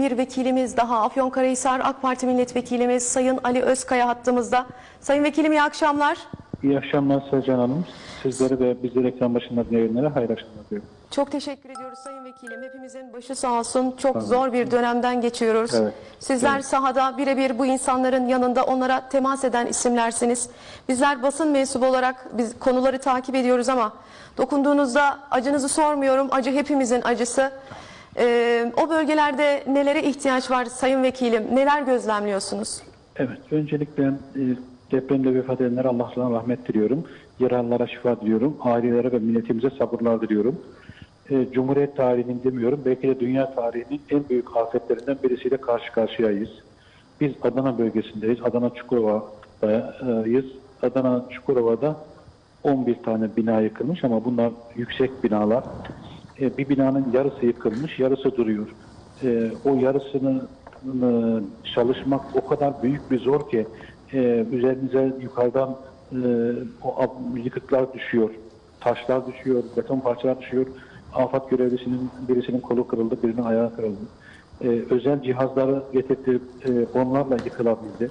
bir vekilimiz daha Afyonkarahisar AK Parti milletvekilimiz Sayın Ali Özkaya hattımızda. Sayın vekilim iyi akşamlar. İyi akşamlar Selcan Hanım. Sizlere ve bizleri ekran başında dinleyenlere hayırlı akşamlar diliyorum. Çok teşekkür ediyoruz Sayın Vekilim. Hepimizin başı sağ olsun. Çok zor bir dönemden geçiyoruz. Evet. Sizler Evet. sahada birebir bu insanların yanında onlara temas eden isimlersiniz. Bizler basın mensubu olarak biz konuları takip ediyoruz ama dokunduğunuzda acınızı sormuyorum. Acı hepimizin acısı. Ee, o bölgelerde nelere ihtiyaç var Sayın Vekilim? Neler gözlemliyorsunuz? Evet, öncelikle e, depremde vefat edenlere Allah'tan rahmet diliyorum. Yaralılara şifa diliyorum. Ailelere ve milletimize sabırlar diliyorum. E, Cumhuriyet tarihinin demiyorum, belki de dünya tarihinin en büyük afetlerinden birisiyle karşı karşıyayız. Biz Adana bölgesindeyiz. Adana Çukurova'dayız. Adana Çukurova'da 11 tane bina yıkılmış ama bunlar yüksek binalar. E, bir binanın yarısı yıkılmış, yarısı duruyor. E, o yarısını e, çalışmak o kadar büyük bir zor ki e, üzerinize yukarıdan o yıkıklar düşüyor, taşlar düşüyor, beton parçalar düşüyor. Afat görevlisinin birisinin kolu kırıldı, birinin ayağı kırıldı. E, özel cihazları getirtip e, onlarla yıkılabildi.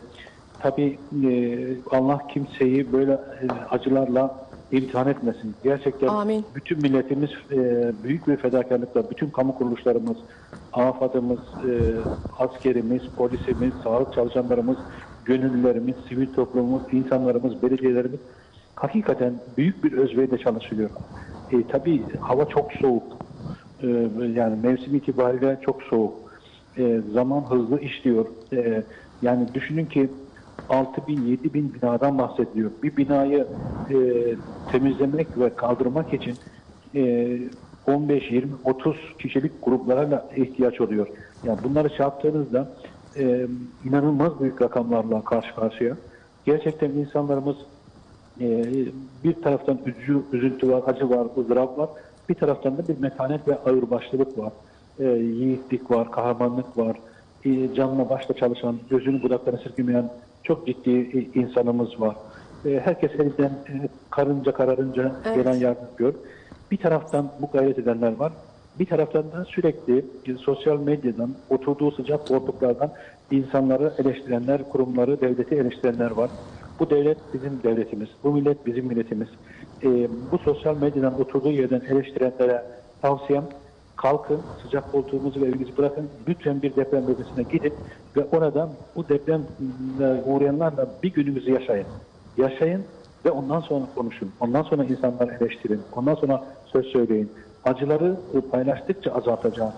Tabii e, Allah kimseyi böyle e, acılarla imtihan etmesin. Gerçekten Amin. bütün milletimiz e, büyük bir fedakarlıkla, bütün kamu kuruluşlarımız, AFAD'ımız, e, askerimiz, polisimiz, sağlık çalışanlarımız, gönüllülerimiz, sivil toplumumuz, insanlarımız, belediyelerimiz hakikaten büyük bir özveriyle çalışılıyor. E, tabii hava çok soğuk. E, yani mevsim itibariyle çok soğuk. E, zaman hızlı işliyor. E, yani düşünün ki 6 bin, 7 bin binadan bahsediliyor. Bir binayı e, temizlemek ve kaldırmak için e, 15, 20, 30 kişilik gruplarla ihtiyaç oluyor. Yani bunları çarptığınızda e, inanılmaz büyük rakamlarla karşı karşıya. Gerçekten insanlarımız e, bir taraftan üzücü, üzüntü var, acı var, ızdırap var. Bir taraftan da bir metanet ve ağırbaşlılık var. E, yiğitlik var, kahramanlık var. E, canla başla çalışan, gözünü budaklarına sirkemeyen çok ciddi insanımız var. E, herkes elinden e, karınca kararınca Evet. gelen yardım yapıyor. Bir taraftan bu gayret edenler var. Bir taraftan da sürekli sosyal medyadan, oturduğu sıcak koltuklardan insanları eleştirenler, kurumları, devleti eleştirenler var. Bu devlet bizim devletimiz, bu millet bizim milletimiz. E, bu sosyal medyadan oturduğu yerden eleştirenlere tavsiyem kalkın, sıcak koltuğunuzu ve evinizi bırakın, lütfen bir deprem bölgesine gidin ve orada bu deprem uğrayanlarla bir günümüzü yaşayın. Yaşayın ve ondan sonra konuşun. Ondan sonra insanları eleştirin. Ondan sonra söz söyleyin. Acıları paylaştıkça azaltacağız.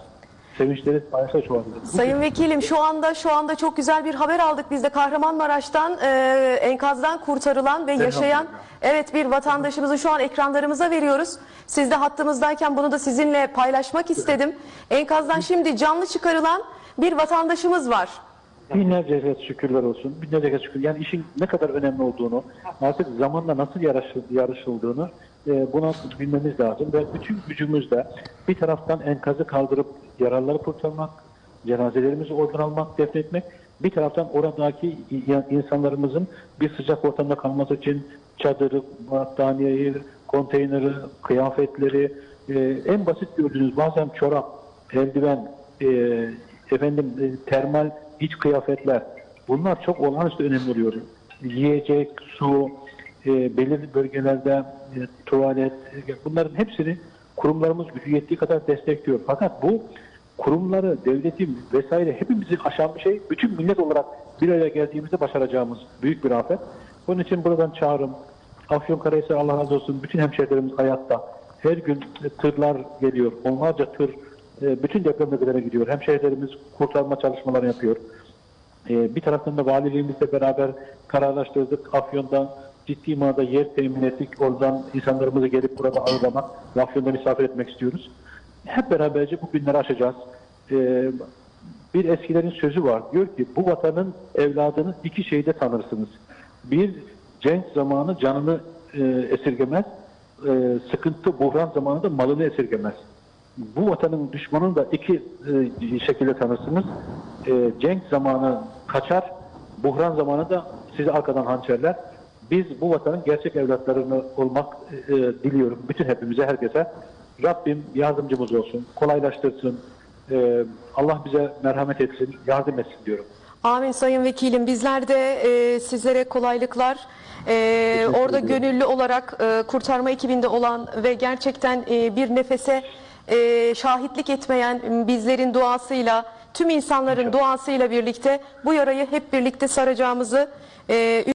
Sevinçleri paylaştıkça çoğalacak. Sayın Vekilim şu anda şu anda çok güzel bir haber aldık biz de Kahramanmaraş'tan e, enkazdan kurtarılan ve yaşayan evet bir vatandaşımızı şu an ekranlarımıza veriyoruz. Siz de hattımızdayken bunu da sizinle paylaşmak istedim. Enkazdan şimdi canlı çıkarılan bir vatandaşımız var. Binlerce kez şükürler olsun. Binlerce kez şükür. Yani işin ne kadar önemli olduğunu, artık zamanla nasıl yarışı- yarışıldığını e, buna bilmemiz lazım. Ve bütün gücümüzle bir taraftan enkazı kaldırıp yaralıları kurtarmak, cenazelerimizi oradan almak, defnetmek. Bir taraftan oradaki insanlarımızın bir sıcak ortamda kalması için çadırı, battaniyeyi, konteyneri, kıyafetleri, e, en basit gördüğünüz bazen çorap, eldiven, e, efendim e, termal iç kıyafetler bunlar çok olağanüstü önemli oluyor. Yiyecek, su, e, belirli bölgelerde e, tuvalet e, bunların hepsini kurumlarımız gücü yettiği kadar destekliyor. Fakat bu kurumları, devleti vesaire hepimizi aşan bir şey. Bütün millet olarak bir araya geldiğimizde başaracağımız büyük bir afet. Bunun için buradan çağrım. Afyonkarahisar Allah razı olsun bütün hemşehrilerimiz hayatta. Her gün tırlar geliyor. Onlarca tır e, bütün deprem bölgelere gidiyor. Hemşehrilerimiz kurtarma çalışmaları yapıyor. E, bir taraftan da valiliğimizle beraber kararlaştırdık. Afyon'da ciddi manada yer temin ettik. Oradan insanlarımızı gelip burada ağırlamak Afyon'da misafir etmek istiyoruz. Hep beraberce bu günleri aşacağız. E, bir eskilerin sözü var. Diyor ki bu vatanın evladını iki şeyde tanırsınız. Bir cenk zamanı canını esirgemez. Sıkıntı, buhran zamanı da malını esirgemez. Bu vatanın düşmanını da iki e, şekilde tanırsınız. E, cenk zamanı kaçar, buhran zamanı da sizi arkadan hançerler. Biz bu vatanın gerçek evlatlarını olmak e, e, diliyorum. Bütün hepimize, herkese. Rabbim yardımcımız olsun, kolaylaştırsın. E, Allah bize merhamet etsin, yardım etsin diyorum. Amin Sayın Vekilim. Bizler de e, sizlere kolaylıklar. E, orada gönüllü olarak e, kurtarma ekibinde olan ve gerçekten e, bir nefese e, şahitlik etmeyen bizlerin duasıyla, tüm insanların duasıyla birlikte bu yarayı hep birlikte saracağımızı e,